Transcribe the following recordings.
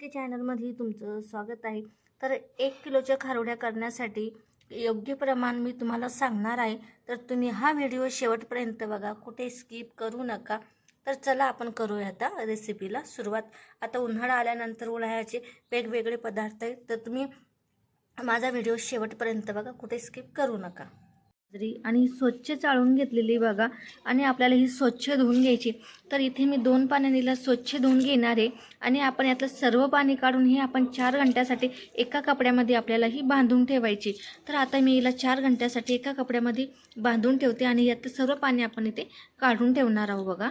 के चॅनलमध्ये तुमचं स्वागत आहे. तर एक किलोच्या खारोड्या करण्यासाठी योग्य प्रमाण मी तुम्हाला सांगणार आहे. तर तुम्ही हा व्हिडिओ शेवटपर्यंत बघा. कुठे स्किप करू नका. तर चला आपण करूया आता रेसिपीला सुरुवात. आता उन्हाळा आल्यानंतर उन्हाळ्याचे वेगवेगळे पदार्थ आहेत. तर तुम्ही माझा व्हिडिओ शेवटपर्यंत बघा. कुठे स्किप करू नका. बाजरी आणि स्वच्छ चाळून घेतलेली बघा. आणि आपल्याला ही स्वच्छ धुवून घ्यायची. तर इथे मी दोन पाण्यानीला स्वच्छ धुवून घेणार आहे. आणि आपण यातलं सर्व पाणी काढून हे आपण चार घंट्यासाठी एका कपड्यामध्ये आपल्याला ही बांधून ठेवायची. तर आता मी हिला चार घंट्यासाठी एका कपड्यामध्ये बांधून ठेवते आणि यातलं सर्व पाणी आपण इथे काढून ठेवणार आहोत बघा.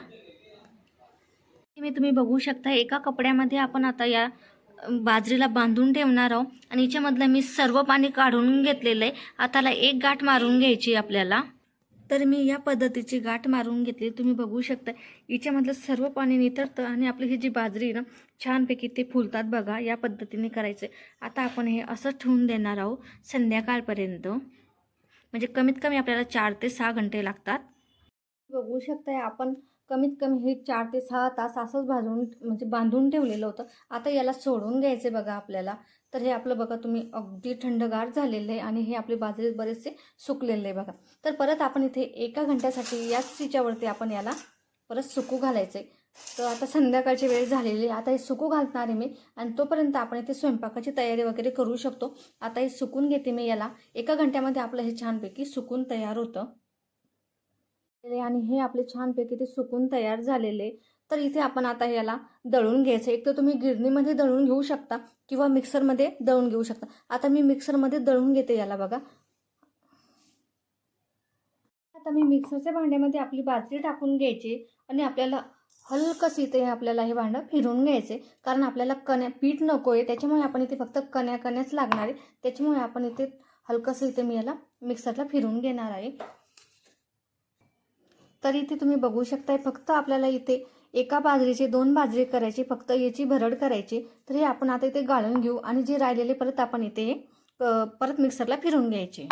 मी तुम्ही बघू शकता एका कपड्यामध्ये आपण आता या बाजरीला बांधून ठेवणार आहोत. आणि याच्यामधलं मी सर्व पाणी काढून घेतलेलं आहे. आताला एक गाठ मारून घ्यायची आपल्याला. तर मी या पद्धतीची गाठ मारून घेतली. तुम्ही बघू शकता हिच्यामधलं सर्व पाणी नितरतं आणि आपली ही जी बाजरी आहे ना छानपैकी ते फुलतात बघा. या पद्धतीने करायचं आता आपण हे असं ठेवून देणार आहोत संध्याकाळपर्यंत. म्हणजे कमीत कमी आपल्याला चार ते सहा घंटे लागतात. बघू शकताय आपण कमीत कमी हे चार ते सहा तास असंच भाजून म्हणजे बांधून ठेवलेलं होतं. आता याला सोडून घ्यायचे बघा आपल्याला. तर हे आपलं बघा तुम्ही अगदी थंडगार झालेलं आहे आणि हे आपले बाजरी बरेचसे सुकलेले आहे बघा. तर परत आपण इथे एका घंट्यासाठी याच तिच्यावरती आपण याला परत सुकू घालायचं आहे. तर आता संध्याकाळची वेळ झालेली आहे. आता हे सुकू घालणार आहे मी आणि तोपर्यंत आपण इथे स्वयंपाकाची तयारी वगैरे करू शकतो. आता हे सुकून घेते मी याला. एका घंट्यामध्ये आपलं हे छानपैकी सुकून तयार होतं. आणि हे आपले छानपैकी ते सुकून तयार झालेले. तर इथे आपण आता याला दळून घ्यायचं. एक तर तुम्ही गिरणीमध्ये दळून घेऊ शकता किंवा मिक्सरमध्ये दळून घेऊ शकता. आता मी मिक्सरमध्ये दळून घेते याला बघा. आता मी मिक्सरच्या भांड्यामध्ये आपली बाजरी टाकून घ्यायची आणि आपल्याला हलकंसं इथे आपल्याला हे भांडं फिरून घ्यायचे. कारण आपल्याला कण्या पीठ नको आहे त्याच्यामुळे आपण इथे फक्त कण्या कण्याच लागणार आहे. त्याच्यामुळे आपण इथे हलकंसं इथे मी याला मिक्सरला फिरून घेणार आहे. तर इथे तुम्ही बघू शकताय. फक्त आपल्याला इथे एका बाजरीचे दोन बाजरी करायची फक्त याची भरड करायची. तर हे आपण आता इथे गाळून घेऊ आणि जे राहिलेले परत आपण इथे परत मिक्सरला फिरून घ्यायचे.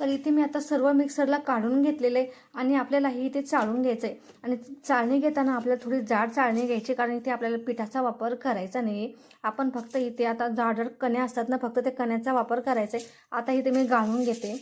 तर इथे मी आता सर्व मिक्सरला काढून घेतलेलं आहे आणि आपल्याला हे इथे चाळून घ्यायचं आहे आणि चाळणी घेताना आपल्याला थोडी जाड चाळणी घ्यायची कारण इथे आपल्याला पिठाचा वापर करायचा नाही आपण फक्त इथे आता जाड कण्या असतात ना फक्त त्या कण्याचा वापर करायचा आहे आता इथे मी गाळून घेते.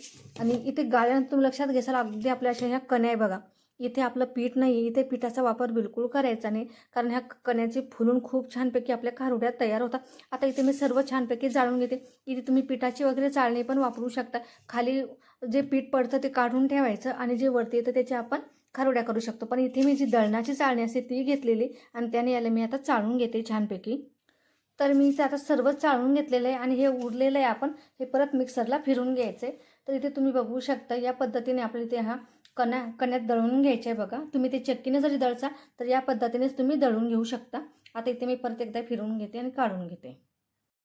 आणि इथे गाळल्यानंतर तुम्ही लक्षात घ्याल अगदी आपल्या अशा ह्या कण्या आहे बघा. इथे आपलं पीठ नाही इथे पिठाचा वापर बिलकुल करायचा नाही. कारण ह्या कण्याचे फुलून खूप छानपैकी आपल्या खारुड्या तयार होतात. आता इथे मी सर्व छानपैकी जाळून घेते. इथे तुम्ही पिठाची वगैरे चाळणी पण वापरू शकता. खाली जे पीठ पडतं ते काढून ठेवायचं आणि जे वरती येतं त्याचे आपण खारुड्या करू शकतो. पण इथे मी जी दळणाची चाळणी असते ती घेतलेली आणि त्याने याला मी आता चाळून घेते छानपैकी. तर मी इथे आता सर्वच चाळून घेतलेलं आहे आणि हे उरलेलं आहे आपण हे परत मिक्सरला फिरून घ्यायचं आहे तर इथे तुम्ही बघू शकता या पद्धतीने आपल्या इथे हा कण्या कण्यात दळून घ्यायचं आहे बघा. तुम्ही ते चक्कीने जरी दळचा तर या पद्धतीनेच तुम्ही दळून घेऊ शकता. आता इथे मी परत एकदा फिरून घेते आणि काढून घेते.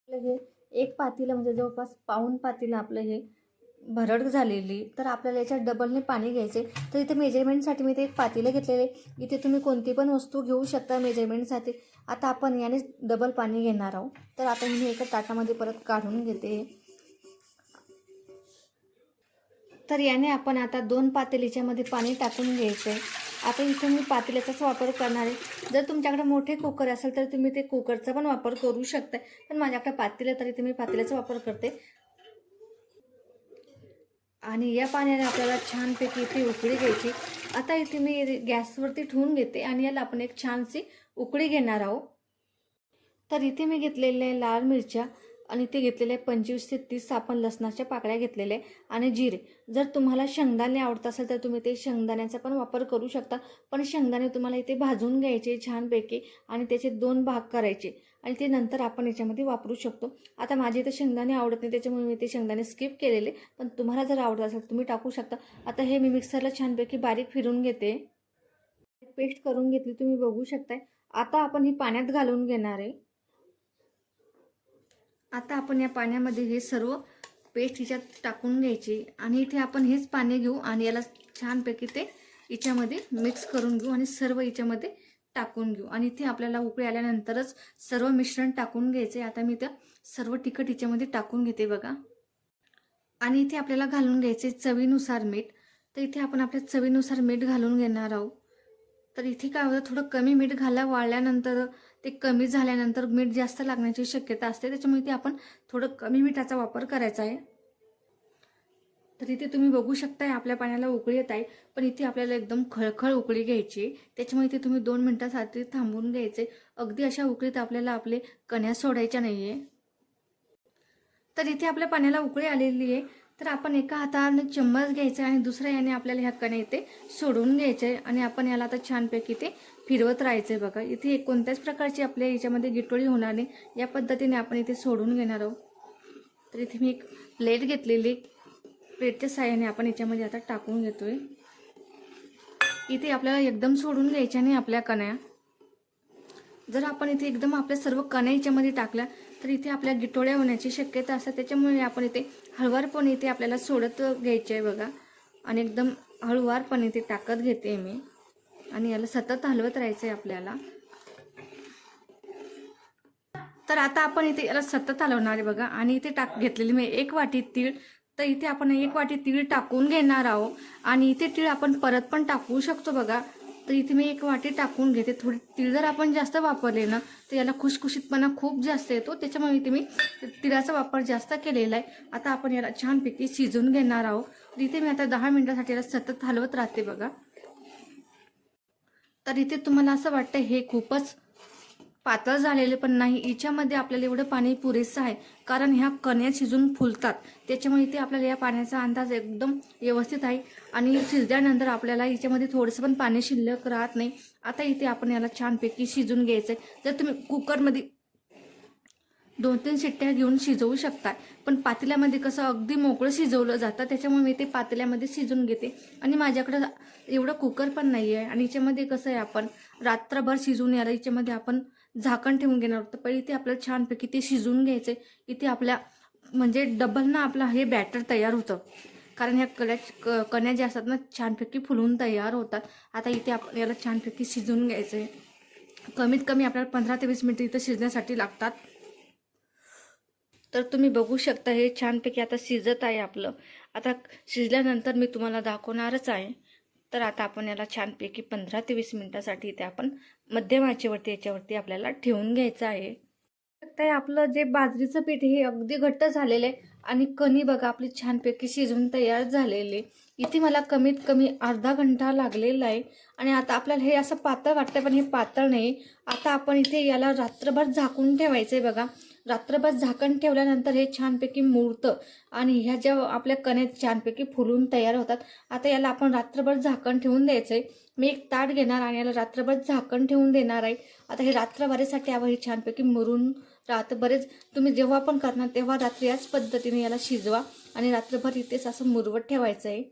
आपलं हे एक पातीला म्हणजे जवळपास पाऊन पातीला आपलं हे भरड झालेली तर आपल्याला याच्यात डबलने पाणी घ्यायचे. तर इथे मेजरमेंटसाठी मी ते एक पातेलं घेतलेले. इथे तुम्ही कोणती पण वस्तू घेऊ शकता मेजरमेंटसाठी आता आपण याने डबल पाणी घेणार आहोत. तर आता मी एका ताटामध्ये परत काढून घेते. तर याने आपण आता दोन पातेलीच्यामध्ये पाणी टाकून घ्यायचं. आहे आता इथे मी पातेल्याचाच वापर करणार आहे. जर तुमच्याकडे मोठे कुकर असेल तर तुम्ही ते कुकरचा पण वापर करू शकता पण माझ्याकडे पातेलं तर इथे मी पातेल्याचा वापर करते. आणि या पाण्याने आपल्याला छानपैकी इथे उकळी घ्यायची. आता इथे मी गॅसवरती ठेवून घेते आणि याला आपण एक छानशी उकळी घेणार आहोत. तर इथे मी घेतलेल्या लाल मिरच्या आणि ते घेतलेले पंचवीस ते तीस आपण लसणाच्या पाकळ्या घेतलेल्या आणि जिरे. जर तुम्हाला शेंगदाणे आवडत असेल तर तुम्ही ते शेंगदाण्याचा पण वापर करू शकता. पण शेंगदाणे तुम्हाला इथे भाजून घ्यायचे छानपैकी आणि त्याचे दोन भाग करायचे. आणि ते नंतर आपण याच्यामध्ये वापरू शकतो. आता माझे इथे शेंगदाणे आवडत नाही त्याच्यामुळे मी ते शेंगदाणे स्किप केलेले. पण तुम्हाला जर आवडत असेल तुम्ही टाकू शकता. आता हे मी मिक्सरला छानपैकी बारीक फिरून घेते. पेस्ट करून घेतली तुम्ही बघू शकताय. आता आपण ही पाण्यात घालून घेणार आहे. आता आपण या पाण्यामध्ये हे सर्व पेस्ट हिच्यात टाकून घ्यायची. आणि इथे आपण हेच पाणी घेऊ आणि याला छानपैकी ते हिच्यामध्ये मिक्स करून घेऊ आणि सर्व हिच्यामध्ये टाकून घेऊ. आणि इथे आपल्याला उकळी आल्यानंतरच सर्व मिश्रण टाकून घ्यायचे. आता मी त्या सर्व तिखट हिच्यामध्ये टाकून घेते बघा. आणि इथे आपल्याला घालून घ्यायचे चवीनुसार मीठ. तर इथे आपण आपल्या चवीनुसार मीठ घालून घेणार आहोत. तर इथे काय होतं थोडं कमी मीठ घाला वाळल्यानंतर ते कमी झाल्यानंतर मीठ जास्त लागण्याची शक्यता असते. त्याच्यामुळे इथे आपण थोडं कमी मिठाचा वापर करायचा आहे. तर इथे तुम्ही बघू शकताय आपल्या पाण्याला उकळी येत आहे. पण इथे आपल्याला एकदम खळखळ उकळी घ्यायची आहे. त्याच्यामुळे इथे तुम्ही दोन मिनटासाठी थांबून घ्यायचे अगदी अशा उकळीत आपल्याला आपले कण्या सोडायच्या नाही आहे तर इथे आपल्या पाण्याला उकळी आलेली आहे. तर आपण एका हाताने चम्मच घ्यायचा आणि दुसऱ्या याने आपल्याला ह्या कण्या इथे सोडून घ्यायचे आणि आपण याला आता छानपैकी ते फिरवत राहायचं बघा. इथे कोणत्याच प्रकारची आपल्या याच्यामध्ये गिटोळी होणार नाही. या पद्धतीने आपण इथे सोडून घेणार आहोत. तर इथे मी एक प्लेट घेतलेली प्लेटच्या साह्याने. आपण याच्यामध्ये आता टाकून घेतोय. इथे आपल्याला एकदम सोडून घ्यायच्या नाही आपल्या कण्या. जर आपण इथे एकदम आपल्या सर्व कण्या याच्यामध्ये टाकल्या तर इथे आपल्या गिटोळ्या होण्याची शक्यता असते. त्याच्यामुळे आपण इथे हळुवारपणे इथे आपल्याला सोडत घ्यायचे आहे बघा. आणि एकदम हळुवारपणे इथे टाकत घेते मी. आणि याला सतत हलवत राहायचं आहे आपल्याला. तर आता आपण इथे याला सतत हलवणार आहे बघा. आणि इथे टाक घेतलेली मी एक वाटी तीळ. तर इथे आपण एक वाटी तीळ टाकून घेणार आहोत. आणि इथे तीळ आपण परत पण टाकू शकतो बघा. तर इथे मी एक वाटी टाकून घेते. थोडी तीळ जर आपण जास्त वापरले ना तर याला खुशखुशीतपणा खूप जास्त येतो. त्याच्यामुळे इथे मी तिळाचा वापर जास्त केलेला आहे. आता आपण याला छानपैकी शिजवून घेणार आहोत. तर इथे मी आता दहा मिनिटासाठी याला सतत हलवत राहते बघा. तर इथे तुम्हाला असं वाटतं हे खूपच पातळ झालेले पण नाही. याच्यामध्ये आपल्याला एवढं पाणी पुरेसं आहे. कारण ह्या कण्या शिजून फुलतात. त्याच्यामुळे इथे आपल्याला या पाण्याचा अंदाज एकदम व्यवस्थित आहे. आणि शिजल्यानंतर आपल्याला याच्यामध्ये थोडंसं पण पाणी शिल्लक राहत नाही. आता इथे आपण याला छानपैकी शिजून घ्यायचं आहे जर तुम्ही कुकरमध्ये दोन तीन शिट्ट्या घेऊन शिजवू शकता पण पातेल्यामध्ये कसं अगदी मोकळं शिजवलं जातं. त्याच्यामुळे मी ते पातेल्यामध्ये शिजून घेते. आणि माझ्याकडं एवढं कुकर पण नाही आहे आणि याच्यामध्ये कसं आहे आपण रात्रभर शिजवून याला याच्यामध्ये आपण झाकण ठेवून घेणार होतं पहिले ते आपल्याला छानपैकी ते शिजून घ्यायचे इथे आपल्या म्हणजे डबल ना आपलं हे बॅटर तयार होतं. कारण ह्या कल्या क कण्या ज्या असतात ना छानपैकी फुलून तयार होतात. आता इथे आपण याला छानपैकी शिजून घ्यायचं आहे कमीत कमी आपल्याला पंधरा ते वीस मिनटं इथं शिजण्यासाठी लागतात. तर तुम्ही बघू शकता हे छानपैकी आता शिजत आहे आपलं. आता शिजल्यानंतर मी तुम्हाला दाखवणारच आहे. तर आता आपण याला छानपैकी पंधरा ते वीस मिनटासाठी इथे आपण मध्यम आचेवरती याच्यावरती आपल्याला ठेवून घ्यायचं आहे. ते आपलं जे बाजरीचं पीठ हे अगदी घट्ट झालेलं आहे आणि कणी बघा आपली छानपैकी शिजून तयार झालेली इथे मला कमीत कमी अर्धा घंटा लागलेला आहे आणि आता आपल्याला हे असं पातळ वाटतं पण हे पातळ नाही. आता आपण इथे याला रात्रभर झाकून ठेवायचं आहे बघा. रात्रभर झाकण ठेवल्यानंतर हे छानपैकी मुरतं आणि ह्या ज्या आपल्या कण्या छानपैकी फुलून तयार होतात. आता याला आपण रात्रभर झाकण ठेवून द्यायचं आहे मी एक ताट घेणार आणि याला रात्रभर झाकण ठेवून देणार आहे. आता हे रात्रभरासाठी आवा हे छानपैकी मुरून राहतं. बरेच तुम्ही जेव्हा पण करणार तेव्हा रात्री याच पद्धतीने याला शिजवा आणि रात्रभर इथेच असं मुरवत ठेवायचं आहे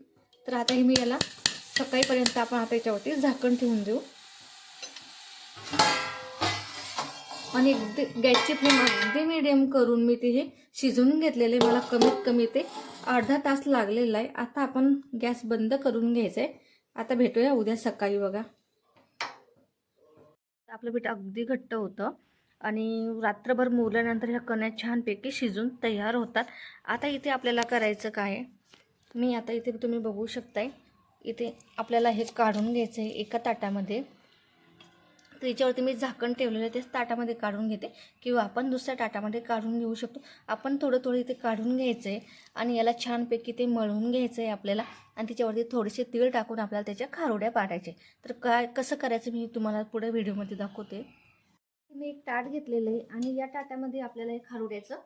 तर आता हे मी याला सकाळीपर्यंत आपण आता याच्यावरती झाकण ठेवून देऊ. आणि अगदी गॅसची फ्लेम अगदी मिडियम करून मी ते हे शिजवून घेतलेले मला कमीत कमी ते अर्धा तास लागलेला आहे. आता आपण गॅस बंद करून घ्यायचं आहे आता भेटूया उद्या सकाळी बघा. आपलं पीठ अगदी घट्ट होतं आणि रात्रभर मुरल्यानंतर ह्या कण्या छानपैकी शिजून तयार होतात. आता इथे आपल्याला करायचं काय मी आता इथे तुम्ही बघू शकताय. इथे आपल्याला हे काढून घ्यायचं आहे एका ताटामध्ये. तर याच्यावरती मी झाकण ठेवलेलं आहे तेच ताटामध्ये काढून घेते. किंवा आपण दुसऱ्या ताटामध्ये काढून घेऊ शकतो. आपण थोडं थोडं इथे काढून घ्यायचं आहे आणि याला छानपैकी ते मळून घ्यायचं आहे आपल्याला आणि त्याच्यावरती थोडेसे तीळ टाकून आपल्याला त्याच्या खारोड्या पाडायचे. तर काय कसं करायचं मी तुम्हाला पुढे व्हिडिओमध्ये दाखवते. मी एक ताट घेतलेलं आहे आणि या ताटामध्ये आपल्याला एक खारोड्याचं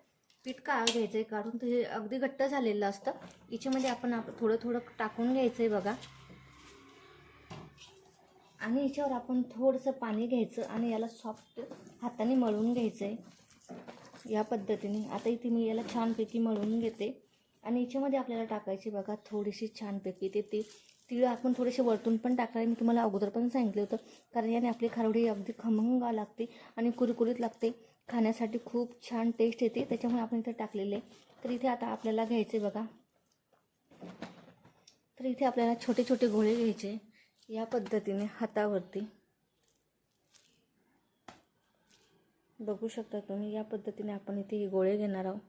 पीठ का घ्यायचं आहे काढून ते अगदी घट्ट झालेलं असतं. याच्यामध्ये आपण आप थोडं थोडं टाकून घ्यायचं आहे बघा. आणि याच्यावर आपण थोडंसं पाणी घ्यायचं आणि याला सॉफ्ट हाताने मळून घ्यायचं आहे या पद्धतीने. आता इथे मी याला छानपैकी मळून घेते. आणि याच्यामध्ये आपल्याला टाकायची बघा थोडीशी छानपैकी. ते ती तिळ आपण थोडेसे वरतून पण टाकायला मी तुम्हाला अगोदर पण सांगितलं होतं. कारण याने आपली खारवडी अगदी खमंग लागते आणि कुरकुरीत लागते. खाण्यासाठी खूप छान टेस्ट येते. त्याच्यामुळे आपण इथे टाकलेले. तर इथे आता आपल्याला घ्यायचे बघा. तर इथे आपल्याला छोटे छोटे गोळे घ्यायचे. या पद्धतीने हातावरती. बघू शकता तुम्ही या पद्धतीने आपण इथे हे गोळे घेणार आहोत.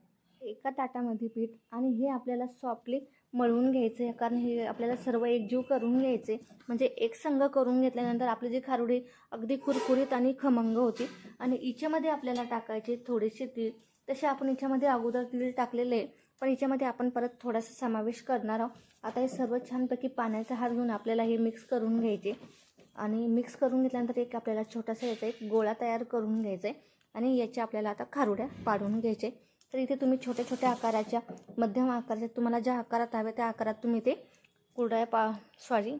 एका ताटामध्ये पीठ आणि हे आपल्याला सॉफ्टली मळून घ्यायचं आहे कारण हे आपल्याला सर्व एकजीव करून घ्यायचे. म्हणजे एक संघ करून घेतल्यानंतर आपली जी खारुडी अगदी कुरकुरीत आणि खमंग होती. आणि हिच्यामध्ये आपल्याला टाकायचे थोडेसे तीळ. तसे आपण हिच्यामध्ये अगोदर तीळ टाकलेले आहे. पण याच्यामध्ये आपण परत थोडासा समावेश करणार आहोत. आता हे सर्व छानपैकी पाण्याचा हात घेऊन आपल्याला हे मिक्स करून घ्यायचे. आणि मिक्स करून घेतल्यानंतर एक आपल्याला छोटासा याचा एक गोळा तयार करून घ्यायचा आहे आणि याच्या आपल्याला आता खारुड्या पाडून घ्यायचे. तर इथे तुम्ही छोट्या छोट्या आकाराच्या मध्यम आकाराच्या तुम्हाला ज्या आकारात हव्या त्या आकारात तुम्ही ते कुरड्या पा सॉरी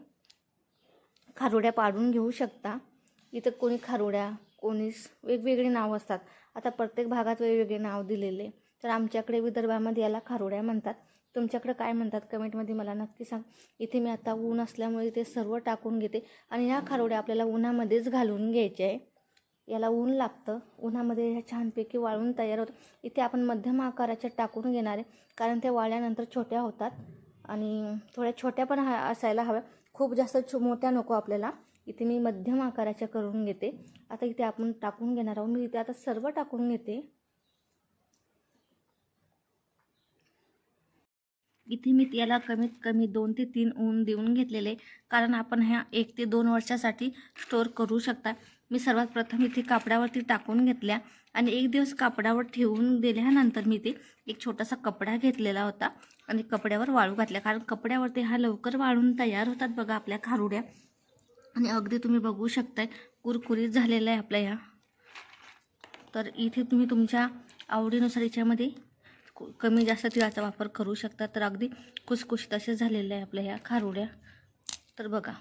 खारुड्या पाडून घेऊ शकता. इथं कोणी खारुड्या कोणीच वेगवेगळी नावं असतात. आता प्रत्येक भागात वेगवेगळे नाव दिलेले. तर आमच्याकडे विदर्भामध्ये याला खारुड्या म्हणतात. तुमच्याकडे काय म्हणतात? कमेंटमध्ये मला नक्की सांग. इथे मी आता ऊन असल्यामुळे इथे सर्व टाकून घेते आणि ह्या खारुड्या आपल्याला उन्हामध्येच घालून घ्यायच्या आहे. याला ऊन लागतं. उन्हामध्ये ह्या छानपैकी वाळून तयार होतं. इथे आपण मध्यम आकाराच्या टाकून घेणार आहे कारण त्या वाळल्यानंतर छोट्या होतात आणि थोड्या छोट्या पण हा असायला हव्या. खूप जास्त छो मोठ्या नको आपल्याला. इथे मी मध्यम आकाराच्या करून घेते. आता इथे आपण टाकून घेणार आहोत. मी इथे आता सर्व टाकून घेते. इथे मी याला कमीत कमी दोन ते तीन ऊन देऊन घेतलेले कारण आपण ह्या एक ते दोन वर्षासाठी स्टोअर करू शकता. मी सर्वात प्रथम इथे कापडावरती टाकून घेतल्या आणि एक दिवस कापडावर ठेवून दिल्यानंतर मी ते एक छोटासा कपडा घेतलेला होता आणि कपड्यावर वाळू घातल्या. कारण कपड्यावरती हा लवकर वाळून तयार होतात बघा आपल्या खारुड्या. आणि अगदी तुम्ही बघू शकताय कुरकुरीत झालेला आहे आपल्या ह्या. तर इथे तुम्ही तुमच्या आवडीनुसार याच्यामध्ये कमी जास्त तिळाचा वापर करू शकता. तर अगदी कुसकुशीत असे झालेले आहे आपल्या ह्या खारुड्या. तर बघा.